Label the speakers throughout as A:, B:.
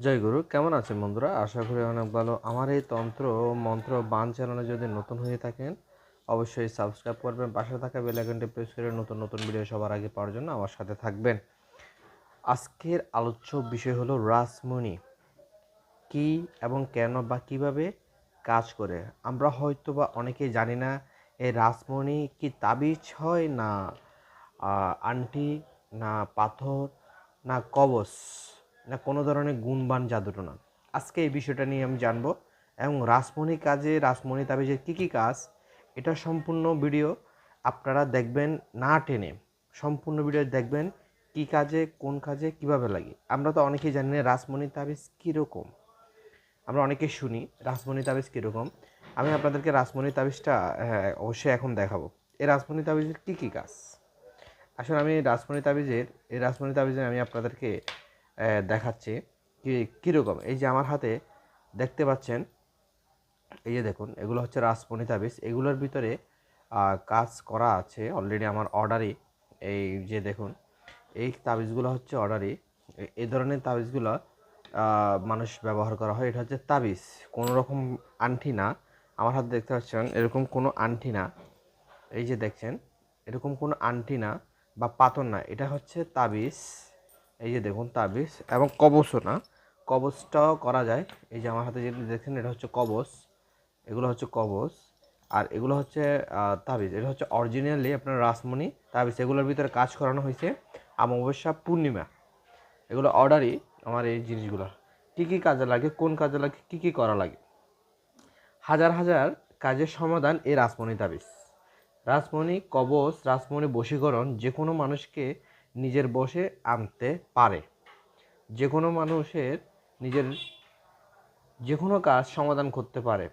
A: জয় গুরু কেমন আছেন বন্ধুরা? আশা করি অনেক ভালো। আমার এই তন্ত্র মন্ত্র বান চ্যানেলে যদি নতুন হয়ে থাকেন অবশ্যই সাবস্ক্রাইব করবেন। পাশে থাকা বেল আইকনটি প্রেস করে নতুন নতুন ভিডিও সবার আগে পাওয়ার জন্য আমার সাথে থাকবেন। আজকের আলোচ্য বিষয় হলো রাসমণি। কি এবং কেন বা কীভাবে কাজ করে? আমরা হয়তো বা অনেকেই জানি না এই রাসমণি কি তাবিজ হয় না আহ, আংটি না পাথর না কবচ? না কোনো ধরনের গুণবান জাদুটনা আজকে এই বিষয়টা নিয়ে আমি জানব এবং রাসমণি কাজে রাসমণি তাবিজের কী কী কাজ এটা সম্পূর্ণ ভিডিও আপনারা দেখবেন না টেনে। সম্পূর্ণ ভিডিও দেখবেন কী কাজে কোন কাজে কীভাবে লাগে। আমরা তো অনেকেই জানি না রাসমণি তাবিজ কীরকম। আমরা অনেকে শুনি রাসমণি তাবিজ কীরকম। আমি আপনাদেরকে রাসমণি তাবিজটা হ্যাঁ, অবশ্যই এখন দেখাবো। এই রাসমণি তাবিজের কী কী কাজ? আসলে আমি রাসমণি তাবিজের এই রাসমণি তাবিজের আমি আপনাদেরকে দেখাচ্ছি কি, কীরকম। এই যে আমার হাতে দেখতে পাচ্ছেন, এই যে দেখুন, এগুলো হচ্ছে রাসমণি তাবিজ এগুলোর ভিতরে কাজ করা আছে অলরেডি আমার অর্ডারই এই যে দেখুন, এই তাবিজগুলো হচ্ছে অর্ডারই এই ধরনের তাবিজগুলো মানুষ ব্যবহার করা হয়। এটা হচ্ছে তাবিজ। কোনো রকম আংটি না। আমার হাতে দেখতে পাচ্ছেন, এরকম কোনো আংটি না। এই যে দেখছেন, এরকম কোনো আংটি না বা পাথর না। এটা হচ্ছে তাবিজ। এই যে দেখুন তাবিজ এবং কবচও না, কবচটাও করা যায়। এই যে আমার হাতে যেটা দেখছেন, এটা হচ্ছে কবচ, এগুলো হচ্ছে কবচ, আর এগুলো হচ্ছে তাবিজ। এটা হচ্ছে অরিজিনালি আপনার রাসমণি তাবিজ। এগুলোর ভিতরে কাজ করানো হয়েছে অমাবস্যা পূর্ণিমা। এগুলো অর্ডারই আমার এই জিনিসগুলো। কী কী কাজে লাগে, কোন কাজে লাগে, কী কী করা লাগে? হাজার হাজার কাজের সমাধান এই রাসমণি তাবিজ। রাসমণি, কবচ, রাসমণি বশীকরণ যে কোনো মানুষকে নিজের বসে আনতে পারে। যে কোনো মানুষের নিজের যে কোনো কাজ সমাধান করতে পারে।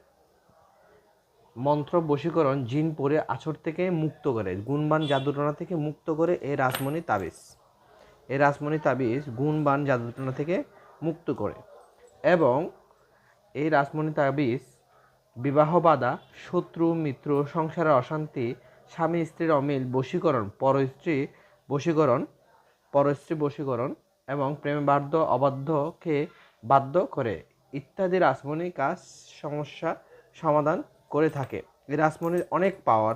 A: মন্ত্র বশীকরণ, জিন পরে আছর থেকে মুক্ত করে। গুণবান জাদুটনা থেকে মুক্ত করে এই রাসমণি তাবিজ। এ রাসমণি তাবিজ গুণবান জাদুটনা থেকে মুক্ত করে এবং এই রাসমণি তাবিজ বিবাহ বাধা শত্রু, মিত্র সংসারের অশান্তি স্বামী স্ত্রীর অমিল, বশীকরণ, পরস্ত্রী বশীকরণ পরস্ত্রী বশীকরণ এবং প্রেমে বাধ্য, অবাধ্যকে বাধ্য করে ইত্যাদি রাসমণি কাজ সমস্যা সমাধান করে থাকে। এই রাসমণির অনেক পাওয়ার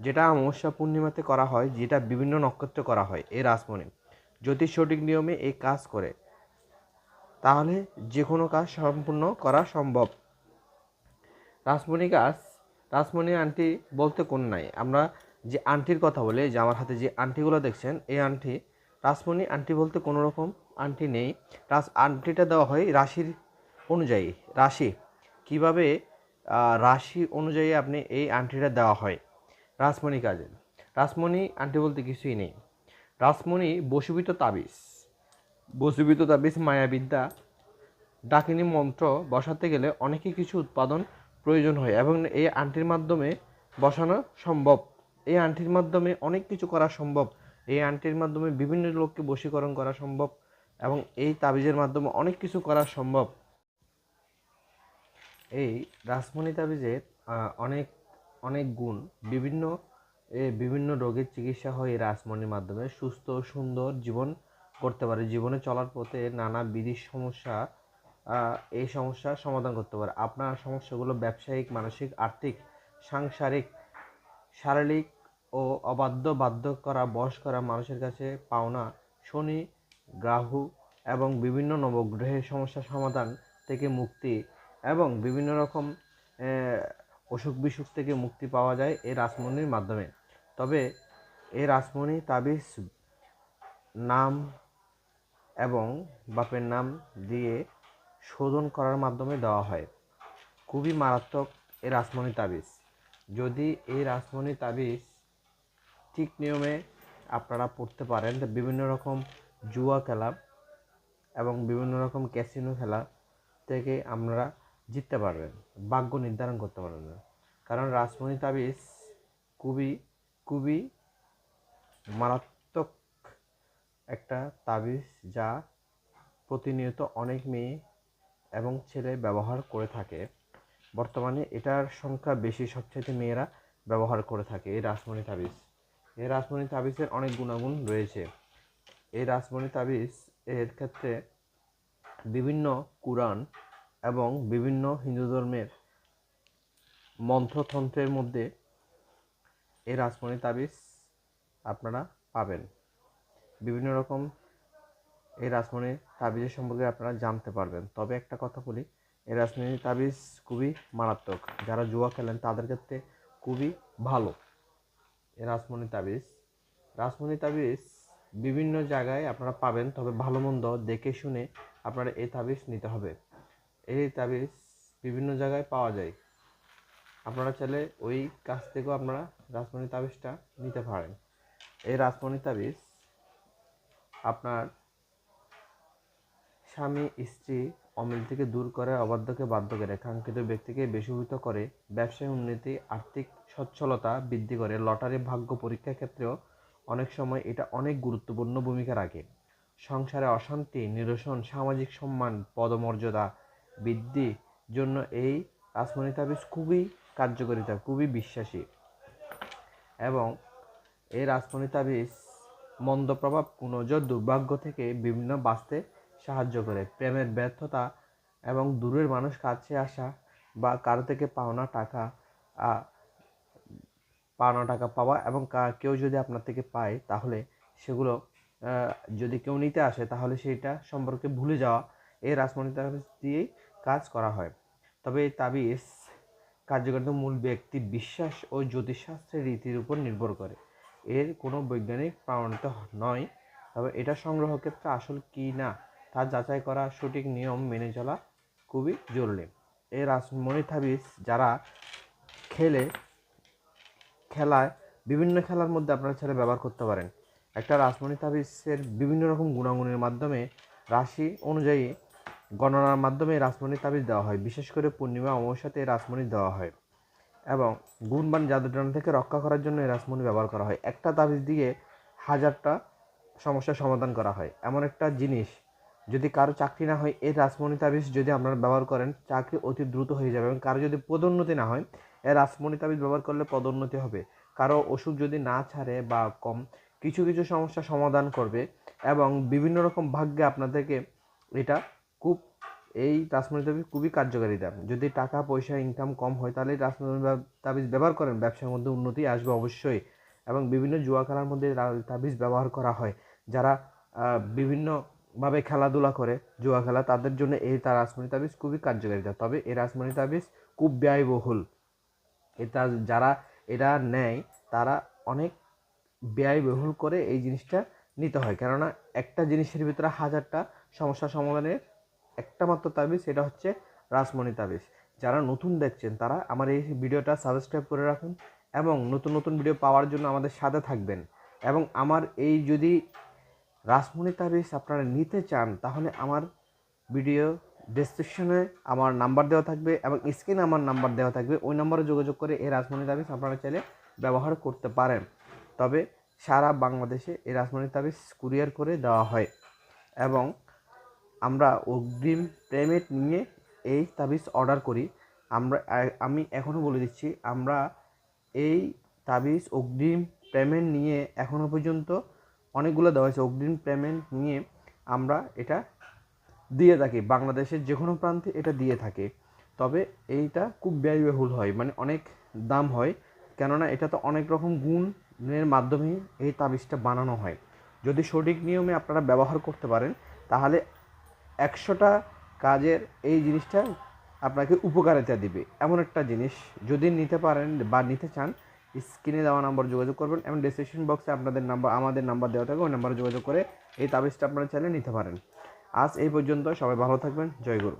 A: যেটা অমাবস্যা পূর্ণিমাতে করা হয়, যেটা বিভিন্ন নক্ষত্রে করা হয় এই রাসমণি যদি সঠিক নিয়মে এই কাজ করে, তাহলে যে কোনো কাজ সম্পূর্ণ করা সম্ভব। রাসমণি কাজ রাসমণি আন্টি বলতে কোন নাই। আমরা যে আন্টির কথা বলি, যে আমার হাতে যে আন্টিগুলো দেখছেন, এই আন্টি রাসমণি আন্টি বলতে কোনো রকম আন্টি নেই। রাস, আন্টিটা দেওয়া হয় রাশির অনুযায়ী, রাশি। কীভাবে রাশি অনুযায়ী আপনি এই আন্টিটা দেওয়া হয়? রাসমণি কাজে রাসমণি আন্টি বলতে কিছুই নেই। রাসমণি বসুবিত তাবিজ। বসীভূত তাবিজ, মায়াবিদ্যা। ডাকিনী মন্ত্র বসাতে গেলে অনেকই কিছু উৎপাদন প্রয়োজন হয় এবং এই আন্টির মাধ্যমে বসানো সম্ভব। এই আন্টির মাধ্যমে অনেক কিছু করা সম্ভব। এই আন্টির মাধ্যমে বিভিন্ন লোককে বশীকরণ করা সম্ভব এবং এই তাবিজের মাধ্যমে অনেক কিছু করা সম্ভব। এই রাসমণি তাবিজের অনেক অনেক গুণ বিভিন্ন বিভিন্ন রোগের চিকিৎসা হয় এই রাসমণির মাধ্যমে। সুস্থ, সুন্দর জীবন করতে পারে। জীবনে চলার পথে নানা বিধির সমস্যা এই সমস্যার সমাধান করতে পারে। আপনার সমস্যাগুলো ব্যবসায়িক, মানসিক, আর্থিক, সাংসারিক, শারীরিক ও অবাধ্য, বাধ্য করা, বশ করা মানুষের কাছে পাওনা, শনি রাহু এবং বিভিন্ন নবগ্রহের সমস্যা সমাধান থেকে মুক্তি এবং বিভিন্ন রকম অসুখ বিসুখ থেকে মুক্তি পাওয়া যায় এই রাসমণির মাধ্যমে। তবে এই রাসমণি তাবিজ নাম এবং বাপের নাম দিয়ে শোধন করার মাধ্যমে দেওয়া হয়। খুবই মারাত্মক এই রাসমণি তাবিজ। যদি এই রাসমণি তাবিজ ঠিক নিয়মে আপনারা পড়তে পারেন। বিভিন্ন রকম জুয়া খেলা এবং বিভিন্ন রকম ক্যাসিনো খেলা থেকে আমরা জিততে পারবেন, ভাগ্য নির্ধারণ করতে পারবেন কারণ রাসমণি তাবিজ খুবই খুবই মারাত্মক একটা তাবিজ যা প্রতিনিয়ত অনেক মেয়ে এবং ছেলে ব্যবহার করে থাকে। বর্তমানে এটার সংখ্যা বেশি, সবচাইতে মেয়েরা ব্যবহার করে থাকে এই রাসমণি তাবিজ। এই রাসমণি তাবিজের অনেক গুণাগুণ রয়েছে। এই রাসমণি তাবিজ এর ক্ষেত্রে বিভিন্ন কুরআন এবং বিভিন্ন হিন্দু ধর্মের মন্ত্রতন্ত্রের মধ্যে এই রাসমণি তাবিজ আপনারা পাবেন। বিভিন্ন রকম এই রাসমণি তাবিজের সম্পর্কে আপনারা জানতে পারবেন। তবে একটা কথা বলি এই রাসমণি তাবিজ খুবই মারাত্মক। যারা জুয়া খেলেন, তাদের ক্ষেত্রে খুবই ভালো। রাসমণি তাবিজ। রাসমণি তাবিজ বিভিন্ন জায়গায় আপনারা পাবেন, তবে ভালো মন্দ দেখে শুনে আপনারা এই তাবিজ নিতে হবে। এই তাবিজ বিভিন্ন জায়গায় পাওয়া যায়। আপনারা চাইলে ওই কাছ থেকেও আপনারা রাসমণি তাবিজটা নিতে পারেন। এই রাসমণি তাবিজ আপনার স্বামী, স্ত্রী অমিল থেকে দূর করে অবাধ্যকে বাধ্য করে। কাঙ্ক্ষিত ব্যক্তিকে বেশীভূত করে ব্যবসায় উন্নতি, আর্থিক সচ্ছলতা বৃদ্ধি করে লটারি ভাগ্য পরীক্ষার ক্ষেত্রেও অনেক সময় এটা অনেক গুরুত্বপূর্ণ ভূমিকা রাখে। সংসারে অশান্তি, নিরসন, সামাজিক সম্মান, পদমর্যাদা বৃদ্ধি জন্য এই রাসমণি তাবিজ খুবই কার্যকরিতা খুবই বিশ্বাসী। এবং এই রাসমণি তাবিজ মন্দ প্রভাব কুনজর দুর্ভাগ্য থেকে বিভিন্ন বাঁচতে সাহায্য করে। প্রেমের ব্যর্থতা এবং দূরের মানুষ কাছে আসা বা কারও থেকে পাওনা টাকা পাওনা টাকা পাওয়া এবং কেউ যদি আপনার থেকে পায় তাহলে সেগুলো যদি কেউ নিতে আসে তাহলে সেইটা সম্পর্কে ভুলে যাওয়া এই রাসমণি তাবিজ দিয়েই কাজ করা হয়। তবে এই তাবিজ কার্যকারিতার মূল ব্যক্তি বিশ্বাস ও জ্যোতিষশাস্ত্রের রীতির উপর নির্ভর করে। এর কোনো বৈজ্ঞানিক প্রমাণিত নয়। তবে এটা সংগ্রহ ক্ষেত্রে আসল কি না তা যাচাই করা সঠিক নিয়ম মেনে চলা খুবই জরুরি। এই রাসমণি তাবিজ যারা খেলে, খেলায় বিভিন্ন খেলার মধ্যে আপনারা ছেলে ব্যবহার করতে পারেন। একটা রাসমণি তাবিজের বিভিন্ন রকম গুণাগুণের মাধ্যমে রাশি অনুযায়ী গণনার মাধ্যমে রাসমণি তাবিজ দেওয়া হয়। বিশেষ করে পূর্ণিমা অমাবস্যাতে রাসমণি দেওয়া হয় এবং গুণবান জাদুটনা থেকে রক্ষা করার জন্য এই রাসমণি ব্যবহার করা হয়। একটা তাবিজ দিয়ে হাজারটা সমস্যার সমাধান করা হয়। এমন একটা জিনিস যদি কারও চাকরি না হয় এই রাসমণি তাবিজ যদি আপনারা ব্যবহার করেন চাকরি অতি দ্রুত হয়ে যাবে এবং কারও যদি পদোন্নতি না হয় এই রাসমণি তাবিজ ব্যবহার করলে পদোন্নতি হবে। কারও অসুখ যদি না ছাড়ে বা কম কিছু কিছু সমস্যা সমাধান করবে এবং বিভিন্ন রকম ভাগ্যে আপনাদেরকে এটা খুব এই রাসমণি তাবিজ খুবই কার্যকারিতা যদি টাকা পয়সা ইনকাম কম হয় তাহলে রাসমণি তাবিজ ব্যবহার করেন। ব্যবসার মধ্যে উন্নতি আসবে অবশ্যই এবং বিভিন্ন জুয়া খেলার মধ্যে তাবিজ ব্যবহার করা হয়। যারা আহ, বিভিন্নভাবে খেলাধুলা করে, জুয়া খেলা, তাদের জন্য এই তার রাসমণি তাবিজ খুবই কার্যকারিতা তবে এই রাসমণি তাবিজ খুব ব্যয়বহুল। এটা যারা এটা নেয়, তারা অনেক ব্যয়বহুল করে এই জিনিসটা নিতে হয়। কেননা একটা জিনিসের ভিতরে হাজারটা সমস্যা সমাধানের একটা মাত্র তাবিজ, সেটা হচ্ছে রাসমণি তাবিজ। যারা নতুন দেখছেন, তারা আমার এই ভিডিওটা সাবস্ক্রাইব করে রাখুন এবং নতুন নতুন ভিডিও পাওয়ার জন্য আমাদের সাথে থাকবেন। এবং আমার এই যদি রাসমণি তাবিজ আপনারা নিতে চান, তাহলে আমার ভিডিও ডেসক্রিপশনে আমার নাম্বার দেওয়া থাকবে এবং স্ক্রিনে আমার নাম্বার দেওয়া থাকবে। ওই নাম্বারে যোগাযোগ করে এই রাসমণি তাবিজ আপনারা চাইলে ব্যবহার করতে পারেন। তবে সারা বাংলাদেশে এই রাসমণি তাবিজ কুরিয়ার করে দেওয়া হয় এবং আমরা অগ্রিম পেমেন্ট নিয়ে এই তাবিজ অর্ডার করি। আমরা, আমি এখনও বলে দিচ্ছি, আমরা এই তাবিজ অগ্রিম পেমেন্ট নিয়ে এখনও পর্যন্ত অনেকগুলো দেওয়া হয়েছে। অগ্রিম পেমেন্ট নিয়ে আমরা এটা দিয়ে থাকি। বাংলাদেশের যে কোনো প্রান্তে এটা দিয়ে থাকে। তবে এইটা খুব ব্যয়বহুল হয় মানে অনেক দাম হয়। কেননা এটা তো অনেক রকম গুণের মাধ্যমে এই তাবিজটা বানানো হয়। যদি সঠিক নিয়মে আপনারা ব্যবহার করতে পারেন, তাহলে একশোটা কাজের এই জিনিসটা আপনাকে উপকারিতা দিবে। এমন একটা জিনিস যদি নিতে পারেন বা নিতে চান স্ক্রিনে দেওয়া নাম্বার যোগাযোগ করবেন এবং ডিসক্রিপশন বক্সে আপনাদের নাম্বার, আমাদের নাম্বার দেওয়া থাকবে, ওই নাম্বারে যোগাযোগ করে এই তাবিজটা আপনারা চাইলে নিতে পারেন। আজ এই পর্যন্ত সবাই ভালো থাকবেন, জয় গুরু।